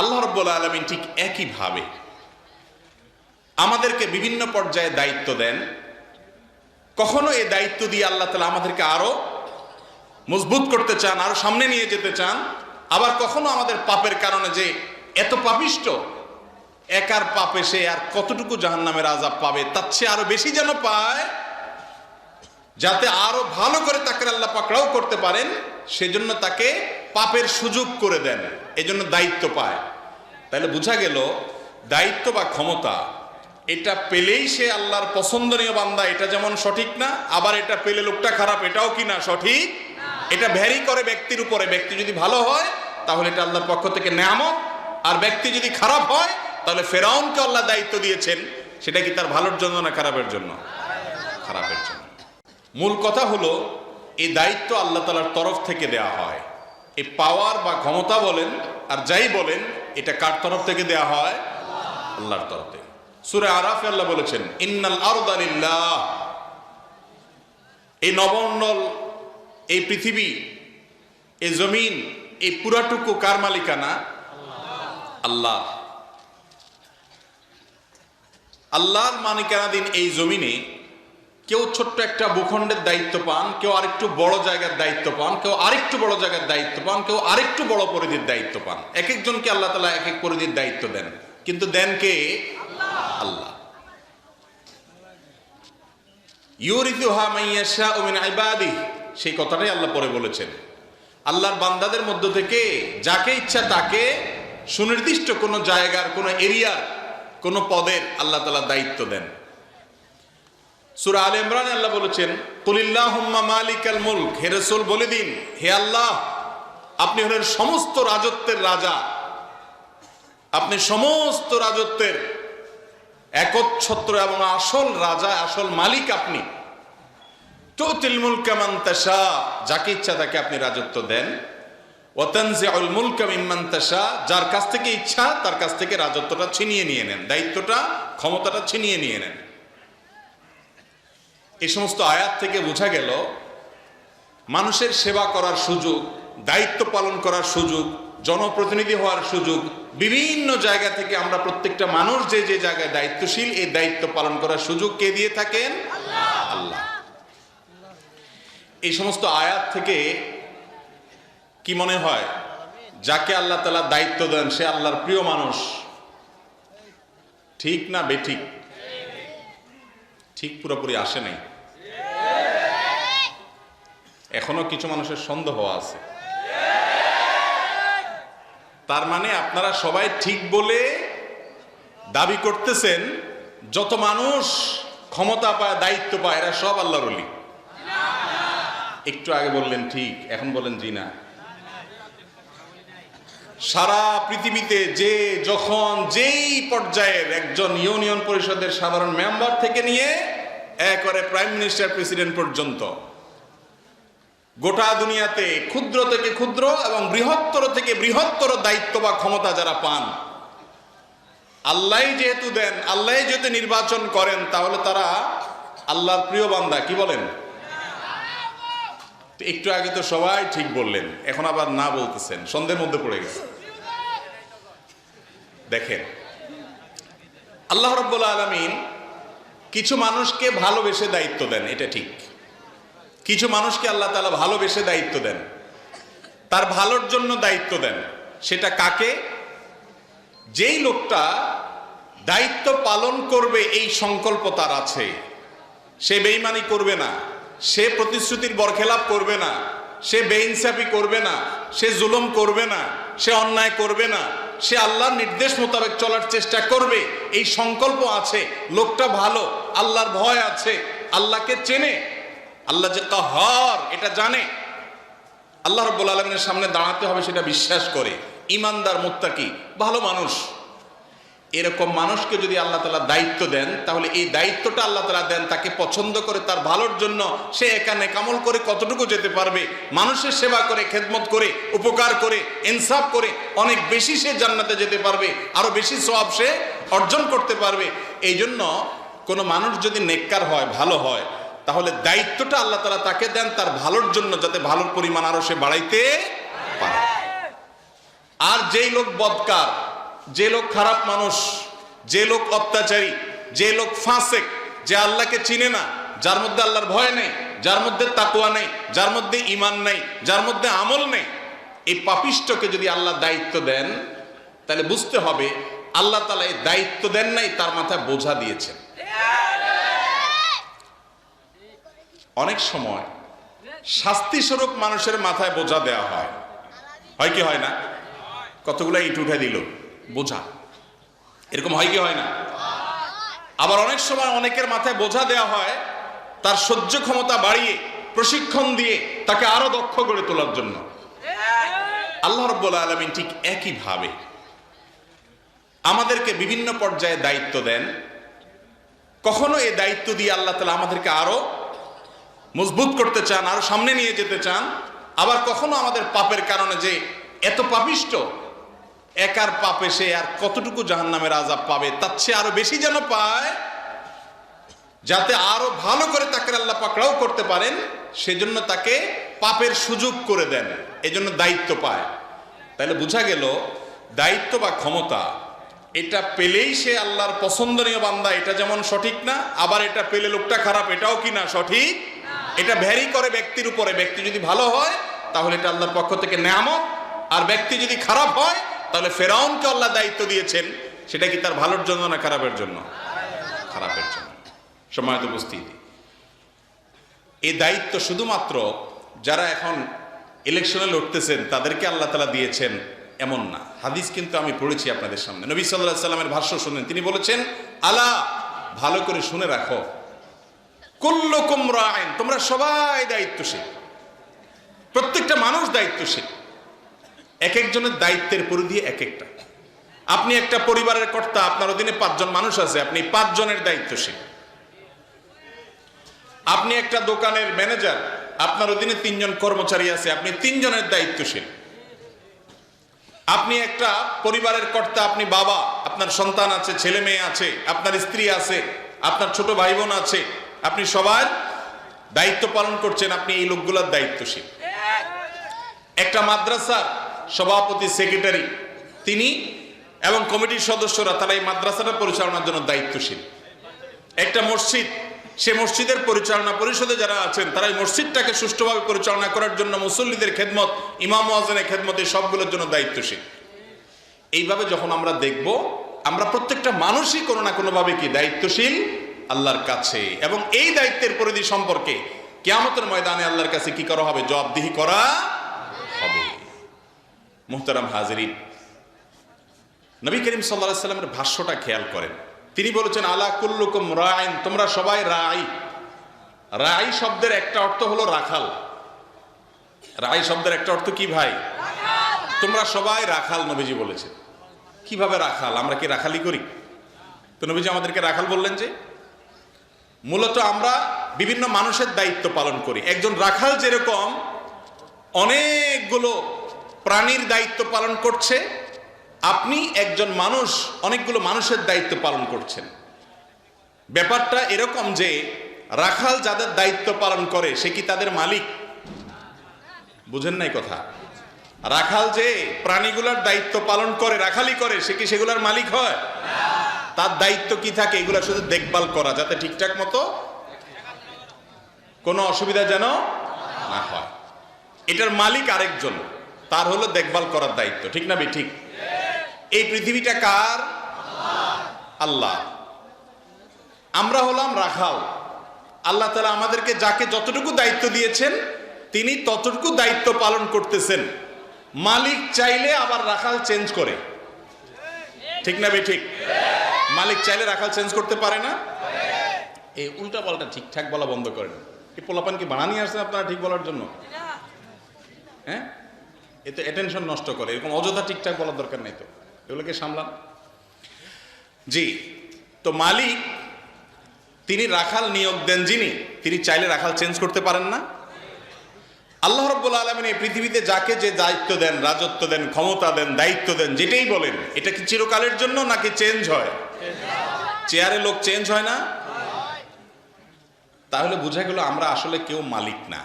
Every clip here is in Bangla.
আল্লাহ রব্বুল আলমিন ঠিক একইভাবে আমাদেরকে বিভিন্ন পর্যায়ে দায়িত্ব দেন। কখনো এই দায়িত্ব দিয়ে আল্লাহ তালা আমাদেরকে আরও মজবুত করতে চান, আরও সামনে নিয়ে যেতে চান। আবার কখনো আমাদের পাপের কারণে যে এত পাপিষ্ট, একার পাপে সে আর কতটুকু জাহান্নামের আজাব পাবে, তার চেয়ে আরও বেশি যেন পায়, যাতে আরও ভালো করে তাকে আল্লাহ পাকড়াও করতে পারেন, সেজন্য তাকে পাপের সুযোগ করে দেন, এজন্য দায়িত্ব পায়। তাহলে বোঝা গেল, দায়িত্ব বা ক্ষমতা, এটা পেলেই সে আল্লাহর পছন্দনীয় বান্দা, এটা যেমন সঠিক না, আবার এটা পেলে লোকটা খারাপ, এটাও কি না সঠিক? এটা ভ্যারি করে ব্যক্তির উপরে, ব্যক্তি যদি ভালো হয়, তাহলে এটা আল্লাহর পক্ষ থেকে নেয়ামত, আর ব্যক্তি যদি খারাপ হয়, তাহলে ফেরাউনকে আল্লাহ দায়িত্ব দিয়েছেন, সেটা কি তার ভালোর জন্য না খারাপের জন্য? খারাপের জন্য। মূল কথা হলো, এই দায়িত্ব আল্লাহ তালার তরফ থেকে দেয়া হয়। এই পাওয়ার বা ক্ষমতা বলেন, আর যাই বলেন, এটা কার তরফ থেকে দেয়া হয়? আল্লাহর তরফ থেকে। সুরে আরাফে আল্লাহ বলেছেন, ইন্নাল আরদালিল্লাহ এই নবমণ্ডল এই পৃথিবী, এই জমিন, এই পুরাটুকু কার মালিকানা? আল্লাহ। আল্লাহর মালিকানাধীন এই জমিনে কেউ ছোট্ট একটা ভূখণ্ডের দায়িত্ব পান, কেউ আরেকটু বড় জায়গার দায়িত্ব পান, কেউ আরেকটু বড় জায়গার দায়িত্ব পান, কেউ আরেকটু বড় পরিধির দায়িত্ব পান। এক একজনকে আল্লাহ তালা এক এক পরিধির দায়িত্ব দেন। কিন্তু দেন কে? আল্লাহ। সেই কথাটাই আল্লাহ পরে বলেছেন। আল্লাহর বান্দাদের মধ্য থেকে যাকে ইচ্ছা তাকে সুনির্দিষ্ট কোনো জায়গার, কোনো এরিয়ার, কোনো পদের আল্লাহ তালা দায়িত্ব দেন। সুরা আল ইমরান আল্লাহ বলেছেন কুলিল্লাহ মালিকাল মুলক। হে রসুল, বলে দিন, হে আল্লাহ, আপনি হলেন সমস্ত রাজত্বের রাজা। আপনি সমস্ত রাজত্বের একচ্ছত্র এবং আসল রাজা, আসল মালিক আপনি। তুতিল মুলকা মান তাশা। যাকে ইচ্ছা তাকে আপনি রাজত্ব দেন। ওয়াতানজিউল মুলকা মিম্মান তাশা। যার কাছ থেকে ইচ্ছা, তার কাছ থেকে রাজত্বটা ছিনিয়ে নিয়ে নেন। দায়িত্বটা, ক্ষমতাটা ছিনিয়ে নিয়ে নেন। এই সমস্ত আয়াত থেকে বোঝা গেল, মানুষের সেবা করার সুযোগ, দায়িত্ব পালন করার সুযোগ, জনপ্রতিনিধি হওয়ার সুযোগ, বিভিন্ন জায়গা থেকে আমরা প্রত্যেকটা মানুষ যে যে জায়গায় দায়িত্বশীল, এই দায়িত্ব পালন করার সুযোগ কে দিয়ে থাকেন? আল্লাহ। এই সমস্ত আয়াত থেকে কি মনে হয়? যাকে আল্লাহ তালা দায়িত্ব দেন, সে আল্লাহর প্রিয় মানুষ। ঠিক না বেঠিক? ঠিক পুরোপুরি আসে নাই। এখনও কিছু মানুষের সন্দেহ আছে। তার মানে আপনারা সবাই ঠিক বলে দাবি করতেছেন, যত মানুষ ক্ষমতা পায়, দায়িত্ব পায়, এরা সব আল্লাহর একটু আগে বললেন, ঠিক, এখন বলেন জি না। সারা পৃথিবীতে যে, যখন যেই পর্যায়ের একজন ইউনিয়ন পরিষদের সাধারণ মেম্বার থেকে নিয়ে একবারে প্রাইম মিনিস্টার প্রেসিডেন্ট পর্যন্ত, গোটা দুনিয়াতে ক্ষুদ্র থেকে ক্ষুদ্র এবং বৃহত্তর থেকে বৃহত্তর দায়িত্ব বা ক্ষমতা যারা পান আল্লাহ যেহেতু দেন আল্লাহ যেহেতু নির্বাচন করেন, তাহলে তারা আল্লাহর প্রিয় বান্দা, কি বলেন? একটু আগে তো সবাই ঠিক বললেন, এখন আবার না বলতেছেন সন্ধ্যের মধ্যে পড়ে গেছে। দেখেন, আল্লাহ রব্বুল আলমিন কিছু মানুষকে ভালোবেসে দায়িত্ব দেন, এটা ঠিক। কিছু মানুষকে আল্লাহ তালা ভালোবেসে দায়িত্ব দেন, তার ভালোর জন্য দায়িত্ব দেন, সেটা কাকে? যেই লোকটা দায়িত্ব পালন করবে, এই সংকল্প তার আছে। সে বেইমানি করবে না। সে প্রতিশ্রুতির বরখেলাপ করবে না, সে বেইনসাফি করবে না, সে জুলুম করবে না, সে অন্যায় করবে না, সে আল্লাহর নির্দেশ মোতাবেক চলার চেষ্টা করবে, এই সংকল্প আছে, লোকটা ভালো, আল্লাহর ভয় আছে, আল্লাহকে চেনে, আল্লাহ যে কাহার এটা জানে। আল্লাহ রব্বুল আলমিনের সামনে দাঁড়াতে হবে সেটা বিশ্বাস করে। ইমানদার মুত্তাকি, ভালো মানুষ। এরকম মানুষকে যদি আল্লাহ তালা দায়িত্ব দেন, তাহলে এই দায়িত্বটা আল্লাহ তালা দেন তাকে পছন্দ করে, তার ভালোর জন্য সে এখানে কামল করে কতটুকু যেতে পারবে? মানুষের সেবা করে, খেদমত করে, উপকার করে, ইনসাফ করে, অনেক বেশি সে জান্নাতে যেতে পারবে, আরও বেশি সব সে অর্জন করতে পারবে। এই জন্য কোনো মানুষ যদি নেককার হয়, ভালো হয়, তাহলে দায়িত্বটা আল্লাহ তালা তাকে দেন তার ভালোর জন্য যাতে ভালোর পরিমাণ আরও সে বাড়াইতে পারে। আর যেই লোক বদকার যে লোক খারাপ মানুষ, যে লোক অত্যাচারী, যে লোক ফাঁসেক যে আল্লাহকে চিনে না, যার মধ্যে আল্লাহর ভয় নেই, যার মধ্যে তাকুয়া নেই, যার মধ্যে ইমান নেই, যার মধ্যে আমল নেই, এই পাপিষ্টকে যদি আল্লাহ দায়িত্ব দেন, তাহলে বুঝতে হবে আল্লাহ তালা এই দায়িত্ব দেন নাই, তার মাথায় বোঝা দিয়েছেন। অনেক সময় শাস্তি স্বরূপ মানুষের মাথায় বোঝা দেওয়া হয়। হয় কি হয় না? কতগুলো ইট উঠে দিল। বোঝা। এরকম হয় কি হয় না? আবার অনেক সময় অনেকের মাথায় বোঝা দেওয়া হয়, তার সহ্য ক্ষমতা বাড়িয়ে, প্রশিক্ষণ দিয়ে তাকে আরও দক্ষ করে তোলার জন্য। আল্লাহ রব্বুল আলমিন ঠিক একইভাবে আমাদেরকে বিভিন্ন পর্যায়ে দায়িত্ব দেন। কখনো এই দায়িত্ব দিয়ে আল্লাহ তালা আমাদেরকে আরও মজবুত করতে চান, আরও সামনে নিয়ে যেতে চান। আবার কখনো আমাদের পাপের কারণে যে এত পাপিষ্ট একার পাপে সে আর কতটুকু জাহান্নামের আজাব পাবে, তার চেয়ে আরও বেশি যেন পায়? যাতে আরও ভালো করে তাকে আল্লাহ পাকড়াও করতে পারেন, সেজন্য তাকে পাপের সুযোগ করে দেন, এজন্য দায়িত্ব পায়। তাহলে বোঝা গেল, দায়িত্ব বা ক্ষমতা, এটা পেলেই সে আল্লাহর পছন্দনীয় বান্দা, এটা যেমন সঠিক না, আবার এটা পেলে লোকটা খারাপ, এটাও কি না সঠিক? এটা ভ্যারি করে ব্যক্তির উপরে, ব্যক্তি যদি ভালো হয়, তাহলে এটা আল্লাহর পক্ষ থেকে নেয়ামত, আর ব্যক্তি যদি খারাপ হয় তাহলে ফেরাউনকে আল্লাহ দায়িত্ব দিয়েছেন, সেটা কি তার ভালোর জন্য না খারাপের জন্য? খারাপের জন্য। সময় উপস্থিতি। এই দায়িত্ব শুধুমাত্র যারা এখন ইলেকশনে লড়তেছেন, তাদেরকে আল্লাহ তালা দিয়েছেন এমন না। হাদিস কিন্তু আমি পড়েছি আপনাদের সামনে। নবী সাল্লাহ সাল্লামের ভাষ্য শুনেন। তিনি বলেছেন, আলা, ভালো করে শুনে রাখো। কুল্লুকুম রায়ন তোমরা সবাই দায়িত্বশীল। প্রত্যেকটা মানুষ দায়িত্বশীল। এক একজনের দায়িত্বের পরিধি এক একটা আপনি একটা পরিবারের কর্তা, আপনার অধীনে পাঁচজন মানুষ আছে, আপনি পাঁচজনের দায়িত্বশীল আপনি একটা দোকানের ম্যানেজার, আপনার অধীনে তিনজন কর্মচারী আছে, আপনি তিনজনের দায়িত্বশীল আপনি একটা পরিবারের কর্তা, আপনি বাবা, আপনার সন্তান আছে, ছেলে মেয়ে আছে, আপনার স্ত্রী আছে, আপনার ছোট ভাই বোন আছে, আপনি সবার দায়িত্ব পালন করছেন, আপনি এই লোকগুলোর দায়িত্বশীল একটা মাদ্রাসার সভাপতি সেক্রেটারি তিনি এবং কমিটির সদস্যরা তারা এই মাদ্রাসাটা পরিচালনার জন্য দায়িত্বশীল। একটা মসজিদ, সে মসজিদের পরিচালনা পরিষদে যারা আছেন, তারা এই মসজিদটাকে সুষ্ঠুভাবে পরিচালনা করার জন্য মুসল্লিদের খেদমত, ইমাম ওয়াজনের খেদমত, এই সবগুলোর জন্য দায়িত্বশীল। এইভাবে যখন আমরা দেখব, আমরা প্রত্যেকটা মানুষই কোনো না কোনোভাবে কি দায়িত্বশীল? আল্লাহর কাছে। এবং এই দায়িত্বের পরিধি সম্পর্কে কেয়ামতের ময়দানে আল্লাহর কাছে কি করা হবে? জবাবদিহি করা মুহতারাম হাজরিন। নবী করিম সাল্লাহ সাল্লামের ভাষ্যটা খেয়াল করেন। তিনি বলেছেন আলা কুল্লুকুম রায়ন তোমরা সবাই রাই। রাই শব্দের একটা অর্থ হলো রাখাল। রাই শব্দের একটা অর্থ কি ভাই? তোমরা সবাই রাখাল নবীজি বলেছেন। কীভাবে রাখাল? আমরা কি রাখালি করি? তো নবীজি আমাদেরকে রাখাল বললেন যে মূলত আমরা বিভিন্ন মানুষের দায়িত্ব পালন করি। একজন রাখাল যেরকম অনেকগুলো প্রাণীর দায়িত্ব পালন করছে, আপনি একজন মানুষ, অনেকগুলো মানুষের দায়িত্ব পালন করছেন। ব্যাপারটা এরকম যে, রাখাল যাদের দায়িত্ব পালন করে, সে কি তাদের মালিক? বুঝেন নাই কথা। রাখাল যে প্রাণীগুলার দায়িত্ব পালন করে রাখালি করে, সে কি সেগুলার মালিক হয়? তার দায়িত্ব কি থাকে, এগুলা শুধু দেখভাল করা, যাতে ঠিকঠাক মতো কোনো অসুবিধা যেন না হয়। এটার মালিক আরেকজন। তার হলো দেখভাল করার দায়িত্ব। ঠিক না বে ঠিক। এই পৃথিবীটা কার? আল্লাহ। আমরা হলাম রাখাল। আল্লাহ তালা আমাদেরকে যাকে যতটুকু দায়িত্ব দিয়েছেন তিনি ততটুকু দায়িত্ব পালন করতেছেন। মালিক চাইলে আবার রাখাল চেঞ্জ করে। ঠিক না বে ঠিক। মালিক চাইলে রাখাল চেঞ্জ করতে পারে না। এই উল্টা পাল্টা ঠিকঠাক বলা বন্ধ করেন। এই পোলাপান কি বানানি আসছেন আপনারা ঠিক বলার জন্য। হ্যাঁ? এতে অ্যাটেনশন নষ্ট করে। এরকম অযথা ঠিকঠাক বলার দরকার নেই তো। এগুলোকে সামলান। জি, তো মালিক, তিনি রাখাল নিয়োগ দেন যিনি, তিনি চাইলে রাখাল চেঞ্জ করতে পারেন না। আল্লাহ রব্বুল আলমিন এই পৃথিবীতে যাকে যে দায়িত্ব দেন, রাজত্ব দেন, ক্ষমতা দেন, দায়িত্ব দেন, যেটাই বলেন, এটা কি চিরকালের জন্য নাকি চেঞ্জ হয়? চেয়ারে লোক চেঞ্জ হয় না? তাহলে বোঝা গেল আমরা আসলে কেউ মালিক না।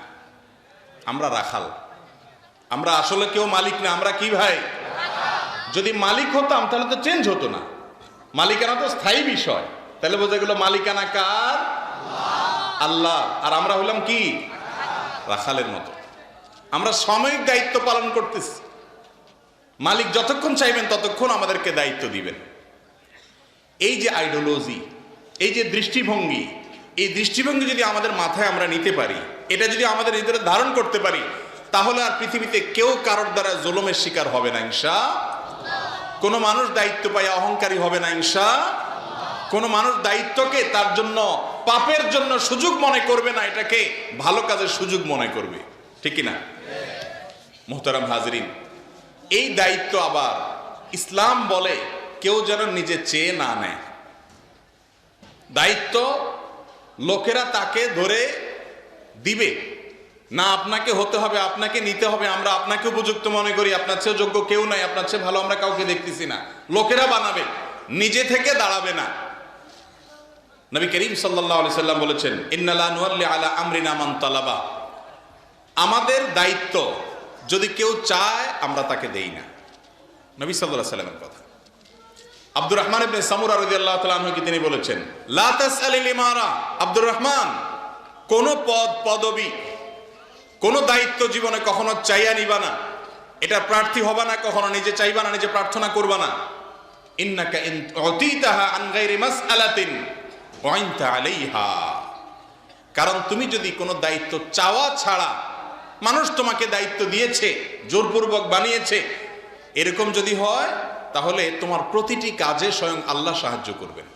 আমরা রাখাল। আমরা আসলে কেউ মালিক না, আমরা কি ভাই? যদি মালিক হতাম, তাহলে তো চেঞ্জ হতো না। মালিকানা তো স্থায়ী বিষয়। তাহলে বোঝা গেল মালিকানা কার? আল্লাহ। আর আমরা হইলাম কি? রাখালের মতো। আমরা সাময়িক দায়িত্ব পালন করতেছি। মালিক যতক্ষণ চাইবেন, ততক্ষণ আমাদেরকে দায়িত্ব দিবেন। এই যে আইডিওলজি এই যে দৃষ্টিভঙ্গি, এই দৃষ্টিভঙ্গি যদি আমাদের মাথায় আমরা নিতে পারি, এটা যদি আমাদের ভিতরে ধারণ করতে পারি তাহলে আর পৃথিবীতে কেউ কারোর দ্বারা জুলুমের শিকার হবে না, ইনশা কোনো মানুষ দায়িত্ব পায়, অহংকারী হবে না, ইনশা কোনো মানুষ দায়িত্বকে তার জন্য, পাপের জন্য সুযোগ মনে করবে না, এটাকে ভালো কাজের সুযোগ মনে করবে। ঠিক না মোহতারাম হাজরিন, এই দায়িত্ব আবার ইসলাম বলে কেউ যেন নিজে চেয়ে না নেয়। দায়িত্ব লোকেরা তাকে ধরে দিবে। না, আপনাকে হতে হবে, আপনাকে নিতে হবে, আমরা আপনাকে উপযুক্ত মনে করি, আপনার চেয়ে যোগ্য কেউ নাই, আপনার চেয়ে ভালো আমরা কাউকে দেখতেছি না। লোকেরা বানাবে, নিজে থেকে দাঁড়াবে না। নবী করিম সাল্লাহ আলি সাল্লাম বলেছেন ইন্নালা নুয়াল্লি আলা আমরিনা মান তালাবা। আমাদের দায়িত্ব, যদি কেউ চায়, আমরা তাকে দেই না। নবী সাল্লাহ সাল্লামের কথা। আব্দুর রহমান ইবনে সামুরা রাদিয়াল্লাহু তাআলা তিনি বলেছেন, লা তাসআলিল ইমারা আব্দুর রহমান, কোন পদ, পদবি কোন দায়িত্ব জীবনে কখনো চাইয়া নিবা না। এটা প্রার্থী হবা না, কখনো নিজে চাইবা না, নিজে প্রার্থনা করবা না। ইন্নাকা কারণ তুমি যদি কোনো দায়িত্ব চাওয়া ছাড়া মানুষ তোমাকে দায়িত্ব দিয়েছে, জোরপূর্বক বানিয়েছে, এরকম যদি হয়, তাহলে তোমার প্রতিটি কাজে স্বয়ং আল্লাহ সাহায্য করবেন।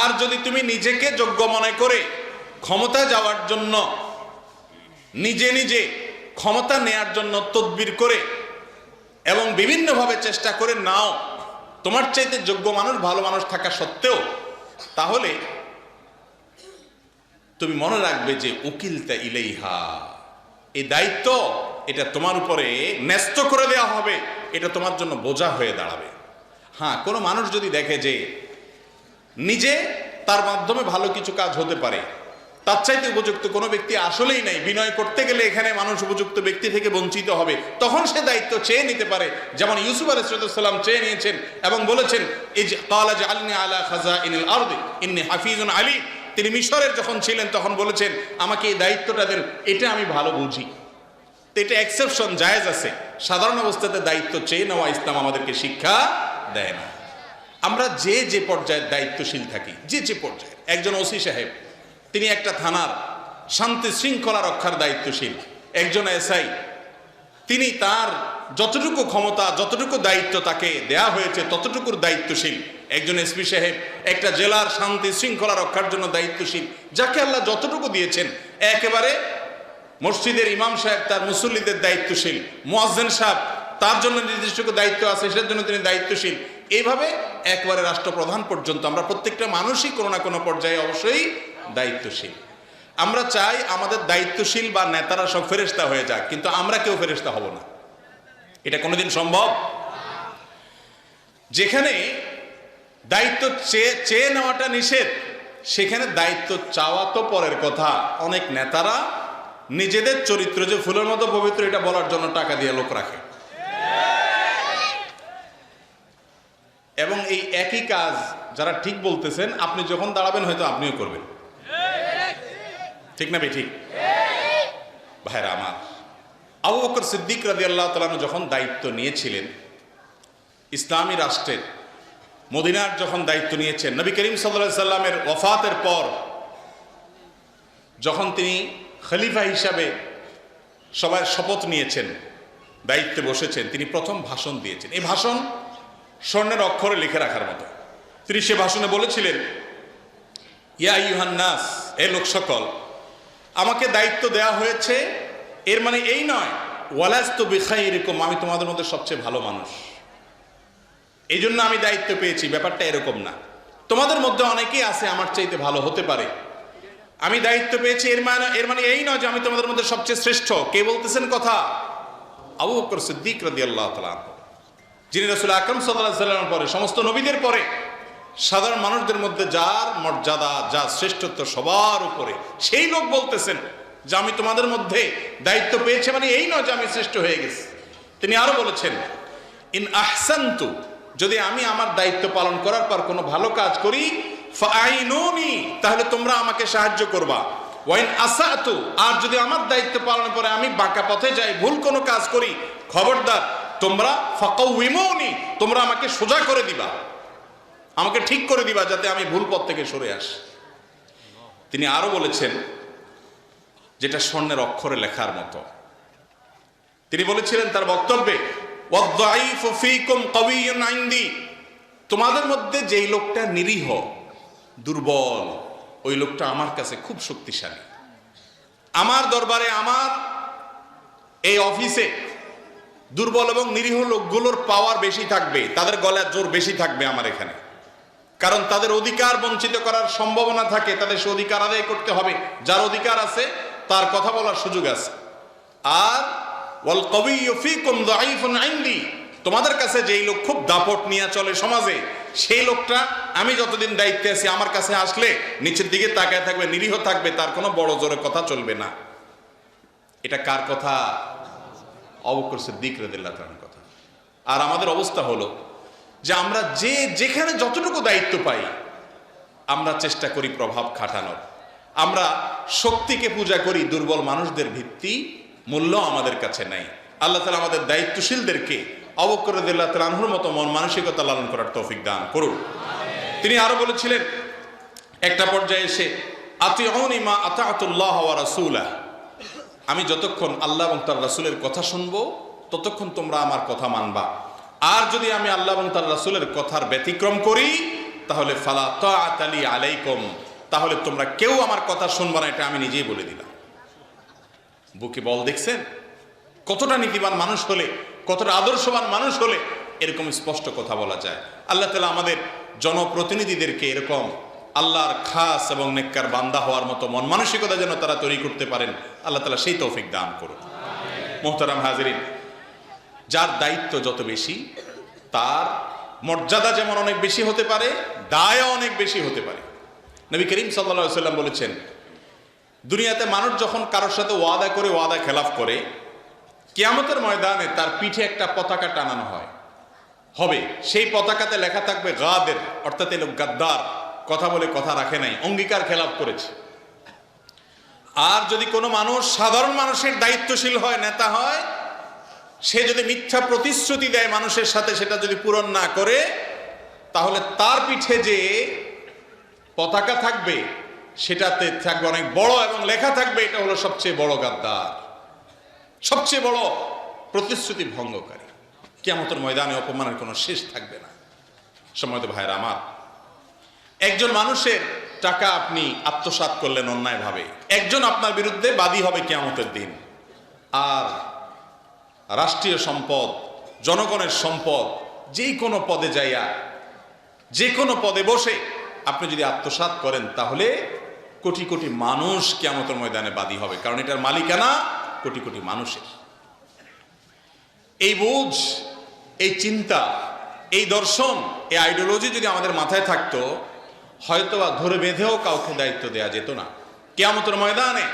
আর যদি তুমি নিজেকে যোগ্য মনে করে ক্ষমতা যাওয়ার জন্য নিজে নিজে ক্ষমতা নেয়ার জন্য তদবির করে এবং বিভিন্নভাবে চেষ্টা করে নাও, তোমার চাইতে যোগ্য মানুষ, ভালো মানুষ থাকা সত্ত্বেও, তাহলে তুমি মনে রাখবে যে উকিলতা ইলেইহা। এই দায়িত্ব এটা তোমার উপরে ন্যস্ত করে দেওয়া হবে, এটা তোমার জন্য বোঝা হয়ে দাঁড়াবে। হ্যাঁ কোনো মানুষ যদি দেখে যে নিজে তার মাধ্যমে ভালো কিছু কাজ হতে পারে তার চাইতে উপযুক্ত কোনো ব্যক্তি আসলেই নাই। বিনয় করতে গেলে এখানে মানুষ উপযুক্ত ব্যক্তি থেকে বঞ্চিত হবে। তখন সে দায়িত্ব চেয়ে নিতে পারে। যেমন ইউসুফ আলাইসাল্লাম চেয়ে নিয়েছেন এবং বলেছেন আলা তিনি মিশরের যখন ছিলেন, তখন বলেছেন, আমাকে এই দায়িত্বটা দেন, এটা আমি ভালো বুঝি। তো এটা এক্সেপশন জায়েজ আছে। সাধারণ অবস্থাতে দায়িত্ব চেয়ে নেওয়া ইসলাম আমাদেরকে শিক্ষা দেয় না। আমরা যে যে পর্যায়ের দায়িত্বশীল থাকি, যে যে পর্যায়ে একজন ওসি সাহেব তিনি একটা থানার শান্তি শৃঙ্খলা রক্ষার দায়িত্বশীল, একজন এসআই। তিনি তার যতটুকু ক্ষমতা, যতটুকু দায়িত্ব তাকে দেয়া হয়েছে, ততটুকুর দায়িত্বশীল। একজন এসপি সাহেব একটা জেলার শান্তি শৃঙ্খলা রক্ষার জন্য দায়িত্বশীল, যাকে আল্লাহ যতটুকু দিয়েছেন, একেবারে মসজিদের ইমাম সাহেব তার মুসল্লিদের দায়িত্বশীল, মোয়াজ্জেন সাহেব তার জন্য নির্দিষ্ট দায়িত্ব আছে, সেটার জন্য তিনি দায়িত্বশীল। এইভাবে একবারে রাষ্ট্রপ্রধান পর্যন্ত আমরা প্রত্যেকটা মানুষই কোনো না কোনো পর্যায়ে অবশ্যই দায়িত্বশীল। আমরা চাই আমাদের দায়িত্বশীল বা নেতারা সব ফেরেস্তা হয়ে যাক, কিন্তু আমরা কেউ ফেরেস্তা হব না। এটা কোনোদিন সম্ভব? যেখানে দায়িত্ব চেয়ে চেয়ে নেওয়াটা নিষেধ, সেখানে দায়িত্ব চাওয়া তো পরের কথা। অনেক নেতারা নিজেদের চরিত্র যে ফুলের মতো পবিত্র, এটা বলার জন্য টাকা দিয়ে লোক রাখে। এবং এই একই কাজ যারা ঠিক বলতেছেন, আপনি যখন দাঁড়াবেন, হয়তো আপনিও করবেন। ঠিক না ঠিক? ভাইরা আমার আবু বকর সিদ্দিক রাজি আল্লাহ তালু যখন দায়িত্ব নিয়েছিলেন, ইসলামী রাষ্ট্রের, মদিনার যখন দায়িত্ব নিয়েছেন, নবী করিম সাল্লা সাল্লামের ওফাতের পর যখন তিনি খলিফা হিসাবে সবার শপথ নিয়েছেন, দায়িত্বে বসেছেন, তিনি প্রথম ভাষণ দিয়েছেন। এই ভাষণ স্বর্ণের অক্ষরে লিখে রাখার মতো। তিনি সে ভাষণে বলেছিলেন, ইয়া ইউহান্নাস এ লোক সকল আমাকে দায়িত্ব দেওয়া হয়েছে। এর মানে এই নয় ওয়ালাস তো বিখাই এরকম আমি তোমাদের মধ্যে সবচেয়ে ভালো মানুষ। এই জন্য আমি দায়িত্ব পেয়েছি, ব্যাপারটা এরকম না। তোমাদের মধ্যে অনেকেই আছে, আমার চাইতে ভালো হতে পারে। আমি দায়িত্ব পেয়েছি, এর মানে এর মানে এই নয় যে আমি তোমাদের মধ্যে সবচেয়ে শ্রেষ্ঠ। কে বলতেছেন কথা? আবু বকর সিদ্দিক রাদি আল্লাহ তালা যিনি রসুল আকরম সাল্লাহ সাল্লামের পরে, সমস্ত নবীদের পরে সাধারণ মানুষদের মধ্যে যার মর্যাদা, যার শ্রেষ্ঠত্ব সবার উপরে, সেই লোক বলতেছেন যে আমি তোমাদের মধ্যে দায়িত্ব পেয়েছে মানে এই নয় যে আমি শ্রেষ্ঠ হয়ে গেছি। তিনি আরও বলেছেন, ইন আহসান্তু, যদি আমি আমার দায়িত্ব পালন করার পর কোনো ভালো কাজ করি তাহলে তোমরা আমাকে সাহায্য করবা। ওয়াইন আসাতু, আর যদি আমার দায়িত্ব পালন করে আমি বাঁকা পথে যাই, ভুল কোনো কাজ করি, খবরদার, তোমরা ফাকাউইমুনি, তোমরা আমাকে সোজা করে দিবা। আমাকে ঠিক করে দিবা যাতে আমি ভুল পথ থেকে সরে আসি। তিনি আরও বলেছেন, যেটা স্বর্ণের অক্ষরে লেখার মতো। তিনি বলেছিলেন, তার বক্তব্যে, "ওয়াদ-দাঈফু ফীকুম কাওয়িয়্যুন ইনদি তোমাদের মধ্যে যেই লোকটা নিরীহ, দুর্বল, ওই লোকটা আমার কাছে খুব শক্তিশালী। আমার দরবারে, আমার এই অফিসে দুর্বল এবং নিরীহ লোকগুলোর পাওয়ার বেশি থাকবে, তাদের গলার জোর বেশি থাকবে আমার এখানে। কারণ তাদের অধিকার বঞ্চিত করার সম্ভাবনা থাকে, তাদের সে অধিকার আদায় করতে হবে। যার অধিকার আছে, তার কথা বলার সুযোগ আছে। আর, ওয়াল কবিয়্যু ফীকুম দাঈফুন ইনদি তোমাদের কাছে যেই লোক খুব দাপট নিয়ে চলে সমাজে, সেই লোকটা আমি যতদিন দায়িত্বে আছি, আমার কাছে আসলে নিচের দিকে তাকায় থাকবে, নিরীহ থাকবে, তার কোনো বড় জোরে কথা চলবে না। এটা কার কথা? অবকর সিদ্দিক রাদিয়াল্লাহু কথা। আর আমাদের অবস্থা হলো যে আমরা যে যেখানে যতটুকু দায়িত্ব পাই, আমরা চেষ্টা করি প্রভাব খাটানোর। আমরা শক্তিকে পূজা করি, দুর্বল মানুষদের ভিত্তি মূল্য আমাদের কাছে নাই। আল্লাহ তালা আমাদের দায়িত্বশীলদেরকে অবকরদুল্লাহ তালাহুর মতো মন মানসিকতা লালন করার তৌফিক দান করুন। তিনি আরও বলেছিলেন, একটা পর্যায়ে এসে আতি মা আতাতুল্লাহ রাসুলা আমি যতক্ষণ আল্লাহ এবং তার রাসুলের কথা শুনব, ততক্ষণ তোমরা আমার কথা মানবা। আর যদি আমি আল্লাহ এবং তার রাসুলের কথার ব্যতিক্রম করি তাহলে ফালা তালি আলাইকুম। তাহলে তোমরা কেউ আমার কথা শুনবা না এটা আমি নিজেই বলে দিলাম। বুকে বল দেখছেন? কতটা নীতিবান মানুষ হলে কতটা আদর্শবান মানুষ হলে এরকম স্পষ্ট কথা বলা যায়। আল্লাহ তালা আমাদের জনপ্রতিনিধিদেরকে এরকম আল্লাহর খাস এবং নেককার বান্দা হওয়ার মতো মন মানসিকতা যেন তারা তৈরি করতে পারেন আল্লাহ তালা সেই তৌফিক দান করুন। মোহতারাম হাজরিন যার দায়িত্ব যত বেশি, তার মর্যাদা যেমন অনেক বেশি হতে পারে, দায়ও অনেক বেশি হতে পারে। নবী করিম সাল্লা সাল্লাম বলেছেন, দুনিয়াতে মানুষ যখন কারোর সাথে ওয়াদা করে, ওয়াদা খেলাফ করে, কেয়ামতের ময়দানে তার পিঠে একটা পতাকা টানানো হয়। হবে, সেই পতাকাতে লেখা থাকবে গাদের, অর্থাৎ এলো গাদ্দার, কথা বলে কথা রাখে নাই, অঙ্গীকার খেলাফ করেছে। আর যদি কোনো মানুষ সাধারণ মানুষের দায়িত্বশীল হয়, নেতা হয় সে যদি মিথ্যা প্রতিশ্রুতি দেয় মানুষের সাথে সেটা যদি পূরণ না করে, তাহলে তার পিঠে যে পতাকা থাকবে, সেটাতে থাকবে অনেক বড় এবং লেখা থাকবে, এটা হলো সবচেয়ে বড় গাদ্দার। সবচেয়ে বড় প্রতিশ্রুতি ভঙ্গকারী। কেমতের ময়দানে অপমানের কোনো শেষ থাকবে না। সময়ত ভাইয়ের আমার, একজন মানুষের টাকা আপনি আত্মসাৎ করলেন অন্যায়ভাবে, একজন আপনার বিরুদ্ধে বাদী হবে কেয়ামতের দিন। আর রাষ্ট্রীয় সম্পদ, জনগণের সম্পদ যেই কোনো পদে যাইয়া, যে কোনো পদে বসে আপনি যদি আত্মসাৎ করেন, তাহলে কোটি কোটি মানুষ কেমতের ময়দানে বাদী হবে। কারণ এটার মালিকানা কোটি কোটি মানুষের। এই বোঝ, এই চিন্তা, এই দর্শন, এই আইডিওলজি যদি আমাদের মাথায় থাকতো হয়তো বা ধরে বেঁধেও কাউকে দায়িত্ব দেয়া যেত না। কেয়ামতের ময়দানে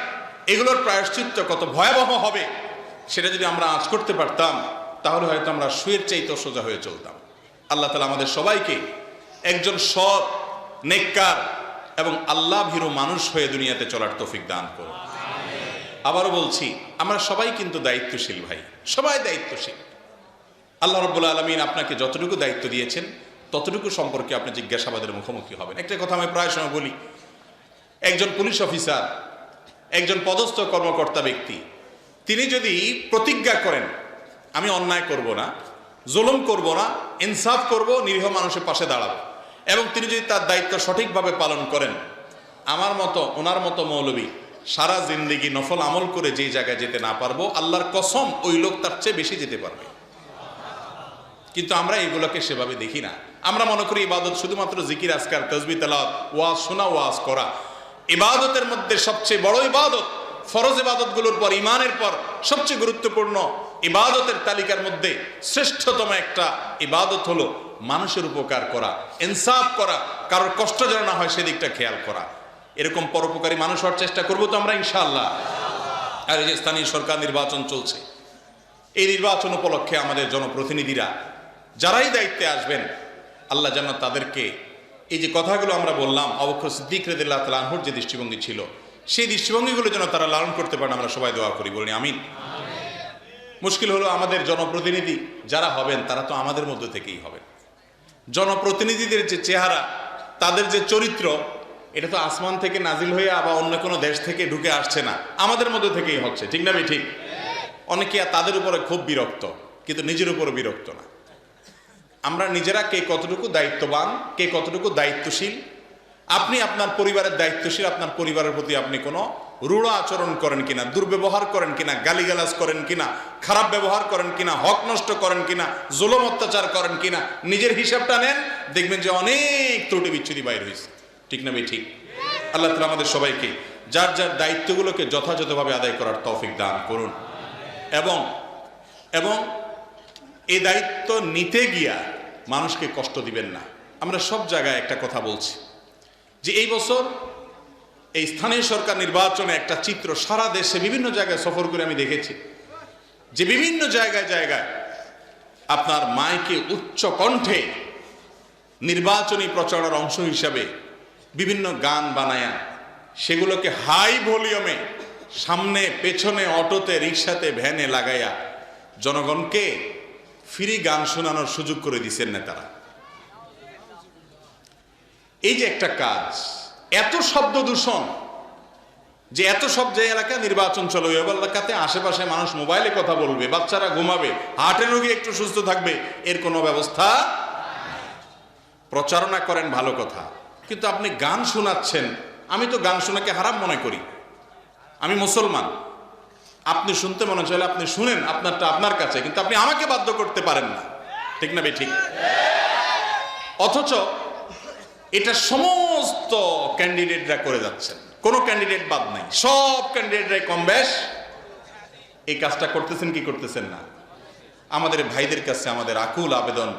এগুলোর প্রায়শ্চিত্ত কত ভয়াবহ হবে সেটা যদি আমরা আঁচ করতে পারতাম তাহলে হয়তো আমরা শুয়ের চাইতে সোজা হয়ে চলতাম। আল্লাহ তালা আমাদের সবাইকে একজন সৎ নেককার এবং আল্লাহ ভীরু মানুষ হয়ে দুনিয়াতে চলার তৌফিক দান করুন। আবারও বলছি আমরা সবাই কিন্তু দায়িত্বশীল ভাই সবাই দায়িত্বশীল। আল্লাহ রব্বুল্লা আলমিন আপনাকে যতটুকু দায়িত্ব দিয়েছেন ততটুকু সম্পর্কে আপনি জিজ্ঞাসাবাদের মুখোমুখি হবেন। একটা কথা আমি প্রায় সময় বলি একজন পুলিশ অফিসার একজন পদস্থ কর্মকর্তা ব্যক্তি তিনি যদি প্রতিজ্ঞা করেন, আমি অন্যায় করব না, জুলুম করব না, ইনসাফ করব, নিরীহ মানুষের পাশে দাঁড়াবো, এবং তিনি যদি তার দায়িত্ব সঠিকভাবে পালন করেন, আমার মতো, ওনার মতো মৌলবী সারা জিন্দিগি নফল আমল করে যেই জায়গায় যেতে না পারব, আল্লাহর কসম ওই লোক তার চেয়ে বেশি যেতে পারবে। কিন্তু আমরা এগুলোকে সেভাবে দেখি না। আমরা মনে করি ইবাদত শুধুমাত্র জিকির, আজকার তসবি তালাত ওয়াজ শোনা, ওয়াজ করা। ইবাদতের মধ্যে সবচেয়ে বড় ইবাদত ফরজ ইবাদতগুলোর পর ইমানের পর সবচেয়ে গুরুত্বপূর্ণ ইবাদতের তালিকার মধ্যে শ্রেষ্ঠতম একটা ইবাদত হলো মানুষের উপকার করা, ইনসাফ করা, কারোর কষ্ট যেন না হয় সেদিকটা খেয়াল করা। এরকম পরোপকারী মানুষ হওয়ার চেষ্টা করব তো আমরা, ইনশাআল্লাহ। আর এই যে স্থানীয় সরকার নির্বাচন চলছে, এই নির্বাচন উপলক্ষে আমাদের জনপ্রতিনিধিরা যারাই দায়িত্বে আসবেন, আল্লাহ যেন তাদেরকে, এই যে কথাগুলো আমরা বললাম অবক্ষ সিদ্দিক রেদুল্লাহ তালাহুর যে দৃষ্টিভঙ্গি ছিল সেই দৃষ্টিভঙ্গিগুলো যেন তারা লালন করতে পারেন, আমরা সবাই দোয়া করি, বলি আমিন। মুশকিল হলো আমাদের জনপ্রতিনিধি, যারা হবেন, তারা তো আমাদের মধ্যে থেকেই হবেন। জনপ্রতিনিধিদের যে চেহারা, তাদের যে চরিত্র, এটা তো আসমান থেকে নাজিল হয়ে আবার অন্য কোনো দেশ থেকে ঢুকে আসছে না। আমাদের মধ্যে থেকেই হচ্ছে, ঠিক না ঠিক অনেকে তাদের উপরে খুব বিরক্ত, কিন্তু নিজের উপরে বিরক্ত না। আমরা নিজেরা কে কতটুকু দায়িত্ববান, কে কতটুকু দায়িত্বশীল আপনি আপনার পরিবারের দায়িত্বশীল, আপনার পরিবারের প্রতি আপনি কোনো রূঢ় আচরণ করেন কিনা, দুর্ব্যবহার করেন কিনা, গালিগালাজ করেন কিনা, খারাপ ব্যবহার করেন কিনা, হক নষ্ট করেন কিনা, জুলম অত্যাচার করেন কিনা, নিজের হিসাবটা নেন, দেখবেন যে অনেক ত্রুটি বিচ্ছুতি বাইর হয়েছে ঠিক না ভাই? ঠিক। আল্লাহ তালা আমাদের সবাইকে যার যার দায়িত্বগুলোকে যথাযথভাবে আদায় করার তৌফিক দান করুন। এবং এবং এই দায়িত্ব নিতে গিয়া মানুষকে কষ্ট দিবেন না। আমরা সব জায়গায় একটা কথা বলছি। যে এই বছর এই স্থানীয় সরকার নির্বাচনে একটা চিত্র সারা দেশে বিভিন্ন জায়গায় সফর করে আমি দেখেছি। যে বিভিন্ন জায়গায় জায়গায় আপনার মাইকে উচ্চ কণ্ঠে নির্বাচনী প্রচারের অংশ হিসাবে বিভিন্ন গান বানায়া, সেগুলোকে হাই ভলিউমে সামনে, পেছনে, অটোতে, রিক্সাতে, ভ্যানে লাগাইয়া জনগণকে ফ্রি গান শোনানোর সুযোগ করে দিচ্ছেন নেতারা। এই যে একটা কাজ, এত শব্দ দূষণ যে এত সব যে এলাকা নির্বাচন চলে, ওই এলাকাতে আশেপাশে মানুষ মোবাইলে কথা বলবে, বাচ্চারা ঘুমাবে হার্টে রোগী একটু সুস্থ থাকবে, এর কোনো ব্যবস্থা প্রচারণা করেন ভালো কথা, কিন্তু আপনি গান শোনাচ্ছেন, আমি তো গান শোনাকে হারাম মনে করি। আমি মুসলমান। আপনি শুনতে মনে চাইলে আপনি শুনেন, আপনারটা আপনার কাছে, কিন্তু আপনি আমাকে বাধ্য করতে পারেন না। ঠিক না বে ঠিক? অথচ এটা সমস্ত ক্যান্ডিডেটরা করে যাচ্ছেন। কোনো ক্যান্ডিডেট বাদ নাই। সব ক্যান্ডিডেটরাই কম বেশ। এই কাজটা করতেছেন কি করতেছেন না? আমাদের ভাইদের কাছে আমাদের আকুল আবেদন।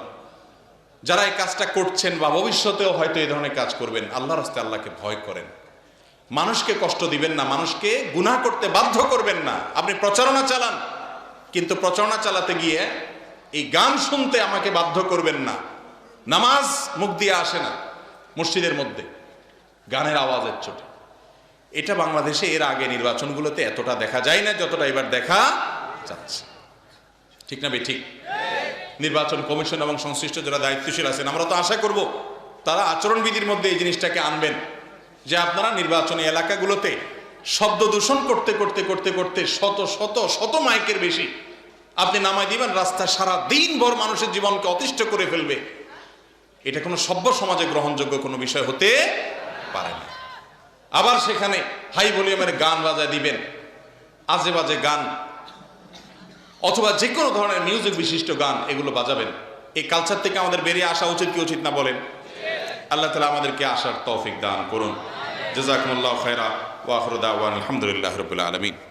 যারা এই কাজটা করছেন বা ভবিষ্যতেও হয়তো এই ধরনের কাজ করবেন আল্লাহ রাস্তে আল্লাহকে ভয় করেন। মানুষকে কষ্ট দিবেন না, মানুষকে গুনাহ করতে বাধ্য করবেন না। আপনি প্রচারণা চালান, কিন্তু প্রচারণা চালাতে গিয়ে এই গান শুনতে আমাকে বাধ্য করবেন না। নামাজ মুখ দিয়ে আসে না। মসজিদের মধ্যে। গানের আওয়াজের চোটে। এটা বাংলাদেশে এর আগে নির্বাচনগুলোতে এতটা দেখা যায় না, যতটা এবার দেখা যাচ্ছে। ঠিক না ঠিক। নির্বাচন কমিশন এবং সংশ্লিষ্ট যারা দায়িত্বশীল আছেন, আমরা তো আশা করব তারা আচরণবিধির মধ্যে এই জিনিসটাকে আনবেন যে আপনারা নির্বাচনী এলাকাগুলোতে শব্দ দূষণ করতে করতে করতে করতে শত শত শত মাইকের বেশি আপনি নামাই দিবেন, রাস্তা সারা দিন ভর মানুষের জীবনকে অতিষ্ঠ করে ফেলবে। এটা কোনো সভ্য সমাজে গ্রহণযোগ্য কোনো বিষয় হতে পারে না। আবার সেখানে হাই ভলিউমের গান বাজায় দিবেন, আজে বাজে গান, অথবা যে কোনো ধরনের মিউজিক বিশিষ্ট গান এগুলো বাজাবেন। এই কালচার থেকে আমাদের বেরিয়ে আসা উচিত কি উচিত না বলেন? আল্লাহ তালা আমাদেরকে আসার তৌফিক দান করুন। জাজাকুমুল্লাহ খেরা ওয়াহরুদা আলহামদুলিল্লাহ রবিল আলমিন।